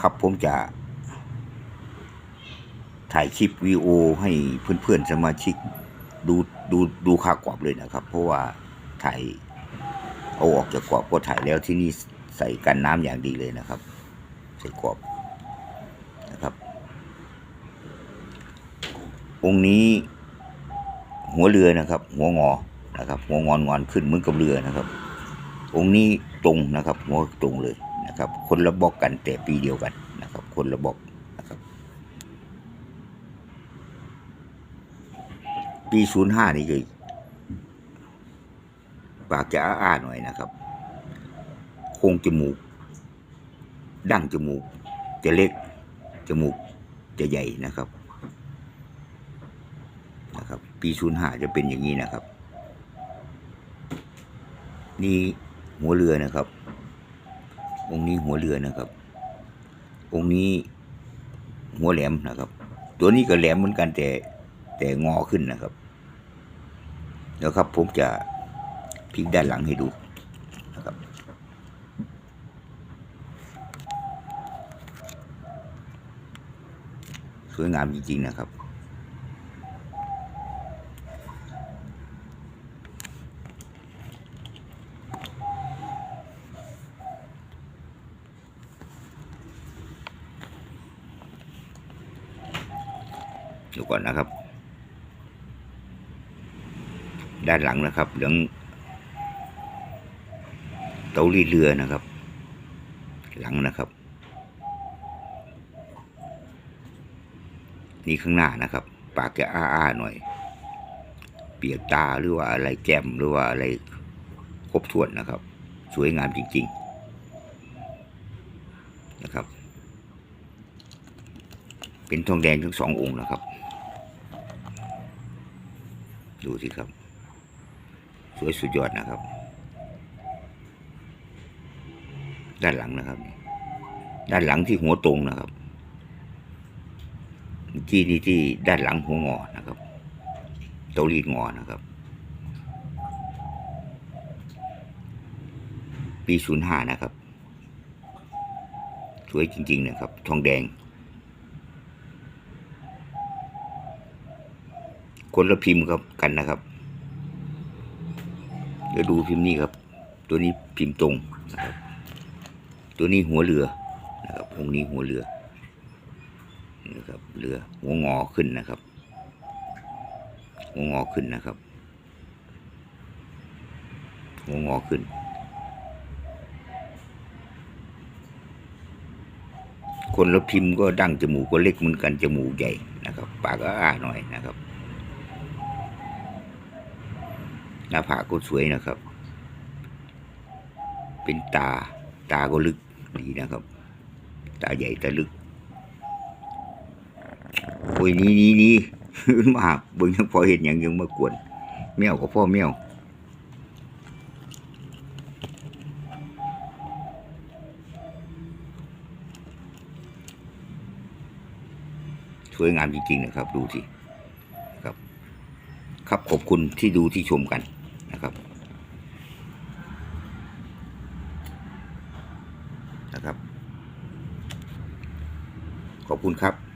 ครับผมจะ ถ่ายคลิปวีดีโอให้เพื่อนๆสมาชิกดูดูดูค่ากรอบเลยนะครับ เพราะว่าถ่ายเอาออกจากกรอบก็ถ่ายแล้วที่นี่ใส่กันน้ำอย่างดีเลยนะครับ ใส่กรอบนะครับ องค์นี้หัวเรือนะครับ หัวงอนะครับ หัวงอนงอนขึ้นเหมือนกับเรือนะครับ องค์นี้ตรงนะครับ หัวตรงเลย นะครับ คนละบอกกันแต่ปีเดียวกันนะครับ คนละบอกนะครับ ปีศูนย์ห้านี่คือปากจะอ้าๆหน่อยนะครับ โครงจมูก ดั้งจมูก จะเล็ก จมูกจะใหญ่นะครับ นะครับ ปีศูนย์ห้าจะเป็นอย่างนี้นะครับ นี่หัวเรือนะครับ องค์นี้หัวเรือนะครับ องค์นี้หัวแหลมนะครับ ตัวนี้ก็แหลมเหมือนกันแต่แต่งอขึ้นนะครับเดี๋ยวครับผมจะพลิกด้านหลังให้ดูนะครับ สวยงามจริงๆนะครับ เดี๋ยวก่อนนะครับ ด้านหลังนะครับเหลืองเตาลีเรือนะครับ หลังนะครับ นี่ข้างหน้านะครับ ปากจะอ้าๆหน่อย เปียกตาหรือว่าอะไรแจ่มหรือว่าอะไรครบถ้วนนะครับ สวยงามจริง ๆนะครับ เป็นทองแดงทั้งสององค์นะครับ ดูสิครับ สวยสุดยอดนะครับ ด้านหลังนะครับ ด้านหลังที่หัวตรงนะครับที่นี่ที่ด้านหลังหัวงอนะครับเตาลีดงอนะครับ ปีศูนย์ห้านะครับ สวยจริง ๆ นะครับ ทองแดง คนละพิมพ์ครับกันนะครับเดี๋ยวดูพิมพ์นี้ครับ ตัวนี้พิมพ์ตรงนะครับ ตัวนี้หัวเรือนะครับองนี้หัวเรือนะครับเรือหัวงอขึ้นนะครับ หัวงอขึ้นนะครับ หัวงอขึ้น คนละพิมพ์ก็ดั้งจมูกก็เล็กเหมือนกันจมูกใหญ่นะครับ ปากก็อ้าหน่อยนะครับ หน้าผากก็สวยนะครับ เป็นตาตาก็ลึกดีนะครับ ตาใหญ่ตาลึกโอ้ยนี่นี่นี่มาเบิ่งยังพอเห็นอย่างยังมากวนแมวกับพ่อแมวสวยงามจริงๆนะครับ ดูสิครับ ครับขอบคุณที่ดูที่ชมกัน นะครับนะครับ ขอบคุณครับ